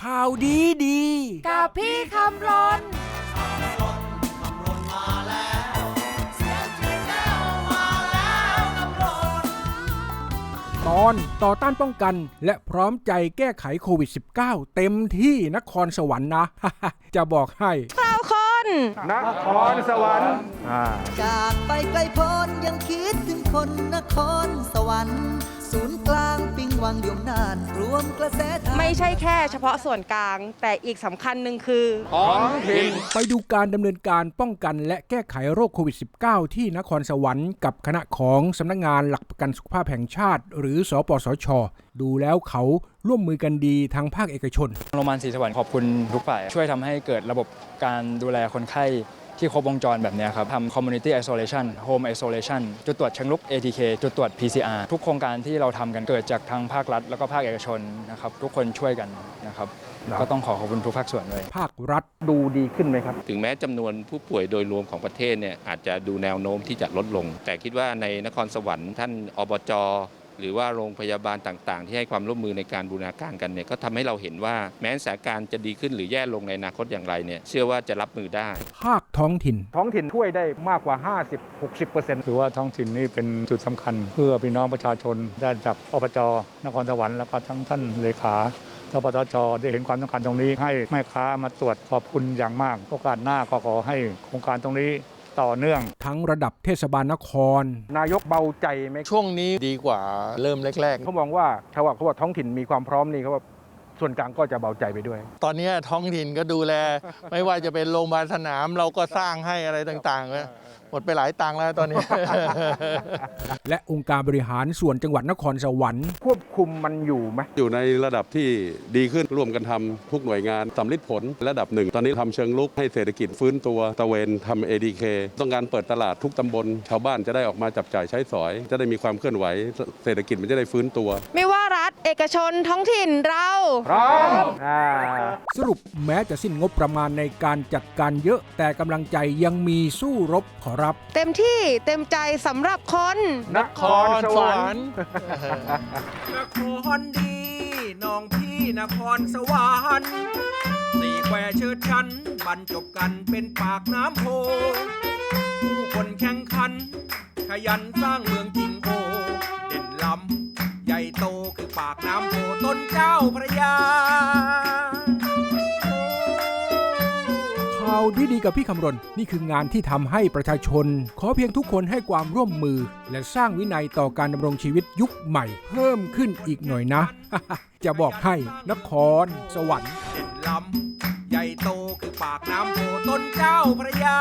ข่าวดีดี กับพี่คำรนตอนต่อต้านป้องกันและพร้อมใจแก้ไขโควิด -19 เต็มที่นครสวรรค์นะ จะบอกให้ ข่าวคน นครสวรรค์ จากไปไกลโพ้นยังคิดถึงคนนครสวรรค์ ศูนย์กลางปิงวังยมนานรวมกระแสทางไม่ใช่แค่เฉพาะส่วนกลาง แต่อีกสำคัญหนึ่งคือ ไปดูการดำเนินการป้องกันและแก้ไขโรคโควิด -19 ที่นครสวรรค์กับคณะของสำนักงานหลักประกันสุขภาพแห่งชาติ หรือสปสช ดูแล้วเขาร่วมมือกันดีทางภาคเอกชน โรงพยาบาลศรีสวรรค์ขอบคุณทุกฝ่าย ช่วยทำให้เกิดระบบการดูแลคนไข้ ที่ครบวงจรแบบเนี้ยครับทำ community isolation home isolation จุดตรวจเชิงลุก ATK จุดตรวจ PCR ทุกโครงการที่เราทำกันเกิดจากทางภาครัฐ แล้วก็ภาคเอกชนนะครับทุกคนช่วยกันนะครับครับก็ต้องขอขอบคุณทุกภาคส่วนเลย ภาครัฐดูดีขึ้นไหมครับ ถึงแม้จำนวนผู้ป่วยโดยรวมของประเทศเนี่ยอาจจะดูแนวโน้มที่จะลดลง แต่คิดว่าในนครสวรรค์ท่านอบจ หรือว่าโรงพยาบาลต่างๆ ที่ให้ความร่วมมือในการบูรณาการกันเนี่ยก็ทำให้เราเห็นว่าแม้สถานการณ์จะดีขึ้นหรือแย่ลงในอนาคตอย่างไรเนี่ยเชื่อว่าจะรับมือได้ ภาคท้องถิ่น ท้องถิ่นช่วยได้มากกว่า 50-60%ถือว่าท้องถิ่นนี่เป็นจุดสำคัญ เพื่อพี่น้องประชาชนได้จากอบจนครสวรรค์แล้วก็ทั้งท่านเลขาทปตชได้เห็นความสำคัญตรงนี้ให้แม่ค้ามาตรวจขอบคุณอย่างมาก โอกาสหน้าก็ขอให้โครงการตรงนี้ ต่อเนื่อง ทั้งระดับเทศบาลนคร นายกเบาใจไหมช่วงนี้ดีกว่าเริ่มแรกเขามองว่าชาวบ้านเขาว่าท้องถิ่นมีความพร้อมนี่เขาว่า ส่วนกลางก็จะเบาใจไปด้วยๆตอนนี้ท้องถิ่นก็ดูแล ไม่ว่าจะเป็นโรงพยาบาลสนามเราก็สร้างให้อะไรต่างๆเนี่ยหมดไปหลายตังค์แล้วตอนนี้ และองค์การบริหารส่วนจังหวัดนครสวรรค์ควบคุมมันอยู่ไหมอยู่ในระดับที่ดีขึ้นร่วมกันทำทุกหน่วยงานสำลิดผลระดับหนึ่ง ตอนนี้ทำเชิงลุกให้เศรษฐกิจฟื้นตัวตะเวนทำ ADK ต้องการเปิดตลาดทุกตำบล ชาวบ้านจะได้ออกมาจับจ่ายใช้สอย จะได้มีความเคลื่อนไหว เศรษฐกิจมันจะได้ฟื้นตัว ไม่ว่ารัฐ เอกชนท้องถิ่นเรา พร้อมอ่าสรุปแม้จะสิ้นงบประมาณในการจัดการเยอะ แต่กำลังใจยังมีสู้รบขอรับ เต็มที่เต็มใจสำหรับคน นครสวรรค์นครดีน้องพี่นครสวรรค์สี่แควเชิดชันบรรจบกันเป็นปากน้ำโพผู้คนแข่งขัน ขยันสร้างเมืองจริง น้ำโพต้นเจ้าพระยา ข่าวดีๆกับพี่คำรณ นี่คืองานที่ทำให้ประชาชน ขอเพียงทุกคนให้ความร่วมมือ และสร้างวินัยต่อการดำรงชีวิตยุคใหม่ เพิ่มขึ้นอีกหน่อยนะ จะบอกให้นคร สวรรค์เด่นล้ำใหญ่โตคือปากน้ำโพต้นเจ้าพระยา